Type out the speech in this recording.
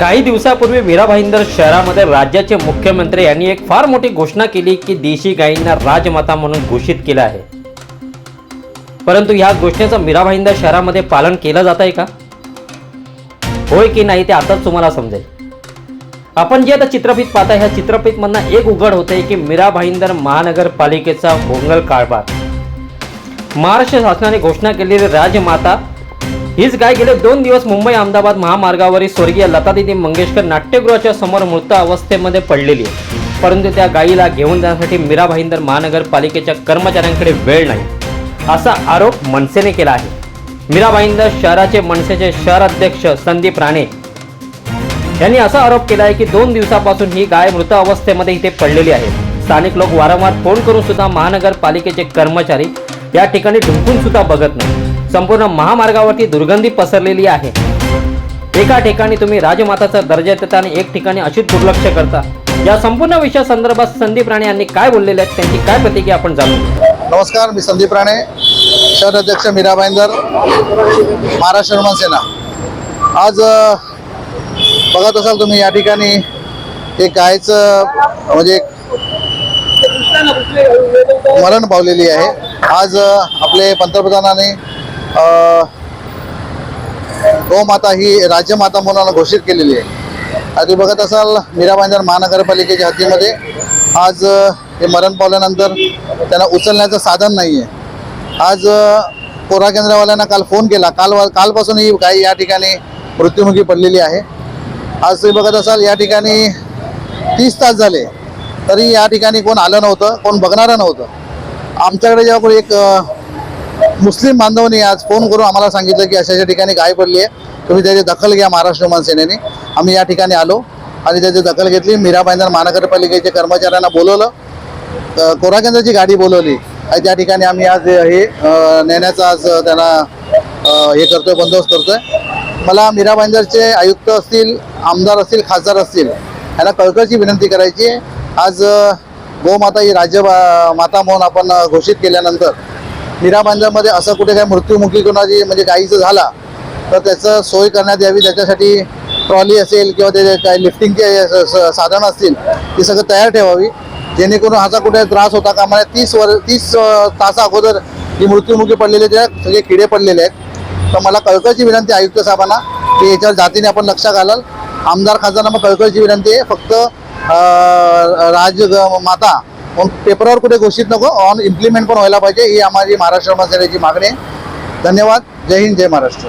काही दिवसापूर्वी मीरा भाईंदर शहरामध्ये राज्याचे मुख्यमंत्री यांनी एक फार मोठी घोषणा केली की देशी गायींना राजमाता म्हणून घोषित केलं आहे. परंतु ह्या घोषणेचं मीरा भाईंदर शहरामध्ये पालन केलं जात आहे का? होय की नाही ते आताच तुम्हाला समजेल. आपण जे आता चित्रफित पाहता ह्या चित्रफितमधनं एक उघड होते की मीरा भाईंदर महानगरपालिकेचा भोंगल कारभार. महाराष्ट्र शासनाने घोषणा केलेली राजमाता हीच गाय गेले दोन दिवस मुंबई अहमदाबाद महामार्गावरील स्वर्गीय लतादिदी मंगेशकर नाट्यगृहाच्या समोर मृत अवस्थेमध्ये पडलेली आहे. परंतु त्या गायीला घेऊन जाण्यासाठी मीरा भाईंदर महानगरपालिकेच्या कर्मचाऱ्यांकडे वेळ नाही असा आरोप मनसेने केला आहे. मीरा भाईंदर शहराचे मनसेचे शहराध्यक्ष संदीप राणे यांनी असा आरोप केला आहे की दोन दिवसापासून ही गाय मृत अवस्थेमध्ये इथे पडलेली आहे. स्थानिक लोक वारंवार फोन करून सुद्धा महानगरपालिकेचे कर्मचारी या ठिकाणी ढुंकून सुद्धा बघत नाही संपूर्ण महामार्गावरती दुर्गंधी पसरलेली आहे. एका ठिकाणी तुम्ही राजमाताचा दर्जा देता आणि एक ठिकाणी अशीच दुर्लक्ष करता. या संपूर्ण विषया संदर्भात संदीप राणे यांनी काय बोललेले आहेत त्यांची काय प्रतिक्रिया आपण जाणून नमस्कार मी संदीप राणे शहर अध्यक्ष मीरा भाईंदर महाराष्ट्र निर्माण सेना. आज बघत असाल तुम्ही या ठिकाणी एक गायचं म्हणजे मरण पावलेली आहे. आज आपले पंतप्रधानांनी गोमाता ही राज्यमाता म्हणून घोषित केलेली आहे. आता बघत असाल मीरा महानगरपालिकेच्या हद्दीमध्ये आज हे मरण पावल्यानंतर त्यांना उचलण्याचं साधन नाही आहे आज अ, कोरा काल फोन केला. काल कालपासून ही गाय या ठिकाणी मृत्युमुखी पडलेली आहे. आज तुम्ही बघत असाल या ठिकाणी तीस तास झाले. तरी या ठिकाणी कोण आलं नव्हतं कोण बघणारं नव्हतं. आमच्याकडे जेव्हा कोणी एक मुस्लिम बांधवांनी आज फोन करून आम्हाला सांगितलं की अशा अशा ठिकाणी गाय पडली आहे. तुम्ही त्याची दखल घ्या महाराष्ट्र विमान सेनेने आम्ही या ठिकाणी आलो आणि त्याची दखल घेतली. मीरा महानगरपालिकेच्या कर्मचाऱ्यांना बोलवलं. अ, कोरा केंद्राची गाडी बोलवली. आणि त्या ठिकाणी आम्ही आज हे नेण्याचा आज त्यांना हे करतोय बंदोबस्त करतोय. मला मीरा भाईंदरचे आयुक्त असतील आमदार असतील खासदार असतील यांना कळकळची विनंती करायची आज गोमाता ही राज्य माता म्हणून आपण घोषित केल्यानंतर निरा भाईंदरमध्ये असं कुठे काही मृत्युमुखी कोणाची म्हणजे गायीचं झाला तर त्याचं सोय करण्यात यावी त्याच्यासाठी ट्रॉली असेल किंवा ते काही लिफ्टिंगचे स- साधनं असतील ती सगळं तयार ठेवावी. जेणेकरून हाचा कुठे त्रास होता का मला तीस वर तीस तासा अगोदर ही मृत्युमुखी पडलेली त्या सगळे किडे पडलेले आहेत. तर मला कळकळची विनंती आयुक्त साहेबांना की याच्यावर जातीने आपण लक्ष घालाल. आमदार खासदारांना मग कळकळची विनंती आहे फक्त राज माता म्हणून पेपरवर कुठे घोषित नको ऑन इम्प्लिमेंट पण व्हायला पाहिजे ही आम्हाला महाराष्ट्र सेनेची मागणी आहे. धन्यवाद जय हिंद जय महाराष्ट्र.